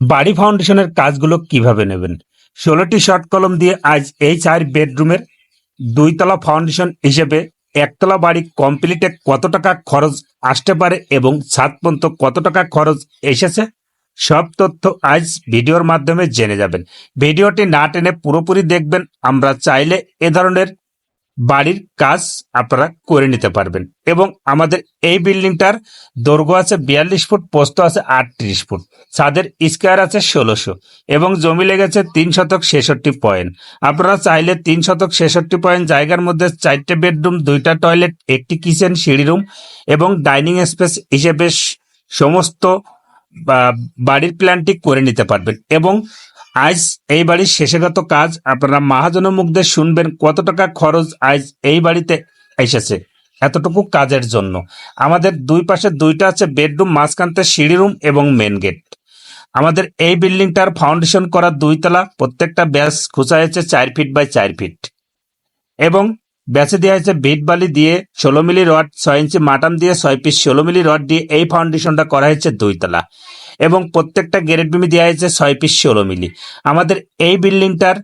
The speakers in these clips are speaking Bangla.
বাড়ি ফাউন্ডেশনের কাজগুলো কীভাবে নেবেন? ষোলোটি শর্ট কলম দিয়ে আজ এই চার বেডরুমের দুইতলা ফাউন্ডেশন হিসেবে একতলা বাড়ি কমপ্লিটে কত টাকা খরচ আসতে পারে এবং ছাদ পর্যন্ত কত টাকা খরচ এসেছে? সব তথ্য আজ ভিডিওর মাধ্যমে জেনে যাবেন। ভিডিওটি না টেনে পুরোপুরি দেখবেন। আমরা চাইলে এ ধরনের বাড়ির কাজ আপনারা করে নিতে পারবেন। এবং আমাদের এই বিল্ডিংটার দৈর্ঘ্য আছে বিয়াল্লিশ ফুট, পোস্ত আছে আটত্রিশ ফুট। ছাদের স্কোয়ার আছে ষোলোশো এবং জমি লেগেছে তিন শতক ছেষট্টি পয়েন্ট। আপনারা চাইলে তিন শতক ছেষট্টি পয়েন্ট জায়গার মধ্যে চারটে বেডরুম, দুইটা টয়লেট, একটি কিচেন, সিঁড়ি রুম এবং ডাইনিং স্পেস হিসেবে সমস্ত বাড়ির প্ল্যানটি করে নিতে পারবেন। এবং আজ এই বাড়ির শেষেগত কাজ। আপনারা মহাজনের মুখদের শুনবেন কত টাকা খরচ আজ এই বাড়িতে এসেছে, এতটুকু কাজের জন্য। আমাদের দুই পাশে দুইটা আছে বেডরুম মাঝখানতে সিঁড়ি রুম এবং মেন গেট। আমাদের এই বিল্ডিংটার ফাউন্ডেশন করা দুইতলা, প্রত্যেকটা ব্যাস খুঁচা হয়েছে চার ফিট বাই চার ফিট। এবং ব্যাচে দেওয়া হয়েছে বিট বালি দিয়ে ষোলো মিলি রড, ছয় ইঞ্চি মাটাম দিয়ে ছয় পিস ষোলো মিলি রড দিয়ে এই ফাউন্ডেশনটা করা হয়েছে দুইতলা এবং প্রত্যেকটা গ্রেড বিমি দেওয়া হয়েছে ছয় পিস ষোলো মিলি। আমাদের এই বিল্ডিংটার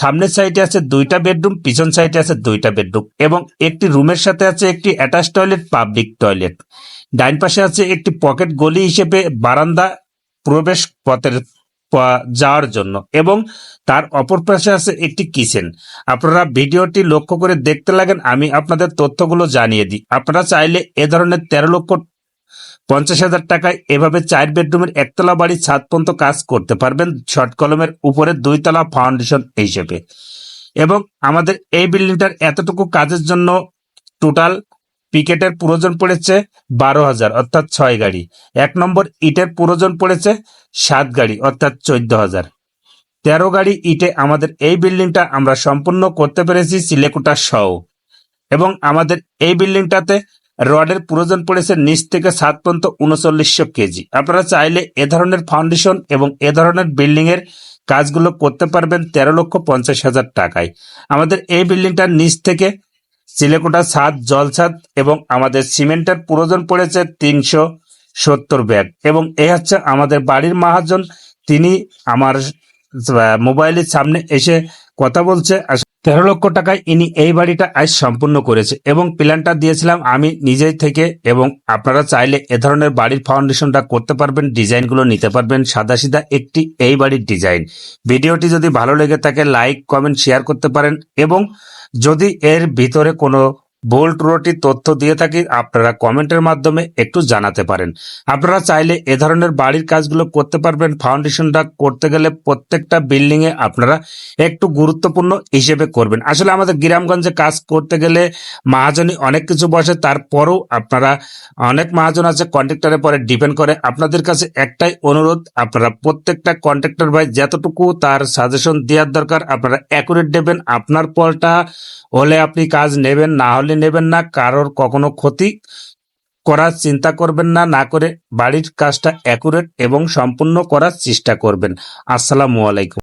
সামনের সাইডে আছে দুইটা বেডরুম, পিছন সাইডে আছে দুইটা বেডরুম। এবং একটি রুমের সাথে আছে একটি অ্যাটাচ টয়লেট, পাবলিক টয়লেট। ডাইন পাশে আছে একটি পকেট গলি হিসেবে বারান্দা প্রবেশ পথের যাওয়ার জন্য। এবং তার অপর পাশে আছে একটি কিচেন। আপনারা ভিডিওটি লক্ষ্য করে দেখতে লাগেন, আমি আপনাদের তথ্যগুলো জানিয়ে দিই। আপনারা চাইলে এ ধরনের তেরো লক্ষ পঞ্চাশ হাজার টাকায় এভাবে চার বেডরুমের একতলা বাড়ি ছাদ পর্যন্ত কাজ করতে পারবেন, শর্ট কলমের উপরে দুইতলা ফাউন্ডেশন হিসেবে। এবং আমাদের এই বিল্ডিংটার এতটুকু কাজের জন্য টোটাল পিকেটের প্রয়োজন পড়েছে বারো হাজার, অর্থাৎ ছয় গাড়ি। এক নম্বর ইটের প্রয়োজন পড়েছে সাত গাড়ি, অর্থাৎ চোদ্দ হাজার। তেরো গাড়ি ইটে আমাদের এই বিল্ডিংটা আমরা সম্পূর্ণ করতে পেরেছি সিলেকুটা সহ। এবং আমাদের এই বিল্ডিংটাতে রডের প্রয়োজন পড়েছে নিচ থেকে সাত পর্যন্ত উনচল্লিশশো কেজি। আপনারা চাইলে এ ধরনের ফাউন্ডেশন এবং এ ধরনের বিল্ডিং এর কাজগুলো করতে পারবেন তেরো লক্ষ পঞ্চাশ হাজার টাকায়। আমাদের এই বিল্ডিংটার নিচ থেকে সিলেকোটা ছাদ জলছাদ এবং আমাদের সিমেন্টের প্রয়োজন পড়েছে তিনশো সত্তর ব্যাগ। এবং এ হচ্ছে আমাদের বাড়ির মাহাজন, তিনি আমার মোবাইলের সামনে এসে কথা বলছে। তেরো লক্ষ টাকায় ইনি এই বাড়িটা আজ সম্পূর্ণ করেছে এবং প্ল্যানটা দিয়েছিলাম আমি নিজেই থেকে এবং আপনারা চাইলে এ ধরনের বাড়ির ফাউন্ডেশনটা করতে পারবেন, ডিজাইনগুলো নিতে পারবেন। সাদা সাদাসিধা একটি এই বাড়ির ডিজাইন। ভিডিওটি যদি ভালো লেগে থাকে, লাইক, কমেন্ট, শেয়ার করতে পারেন এবং যদি এর ভিতরে কোনো ভুল ত্রুটি তথ্য দিয়ে থাকি, আপনারা কমেন্টের মাধ্যমে একটু জানাতে পারেন। আপনারা চাইলে এ ধরনের বাড়ির কাজগুলো করতে পারবেন। ফাউন্ডেশনটা করতে গেলে প্রত্যেকটা বিল্ডিং এ আপনারা একটু গুরুত্বপূর্ণ হিসেবে করবেন। আসলে আমাদের গ্রামগঞ্জে কাজ করতে গেলে মহাজনই অনেক কিছু বসে, তারপরও আপনারা অনেক মহাজন আছে, কন্ট্রাক্টরের পরে ডিপেন্ড করে। আপনাদের কাছে একটাই অনুরোধ, আপনারা প্রত্যেকটা কন্ট্রাক্টর ভাই যতটুকু তার সাজেশন দেওয়ার দরকার, আপনারা অ্যাকুরেট দেবেন। আপনার পলটা হলে আপনি কাজ নেবেন, না হলে নেবেন না, কারোর কখনো ক্ষতি করার চিন্তা করবেন না না করে বাড়ির কাজটা অ্যাকুরেট এবং সম্পূর্ণ করার চেষ্টা করবেন। আসসালামু আলাইকুম।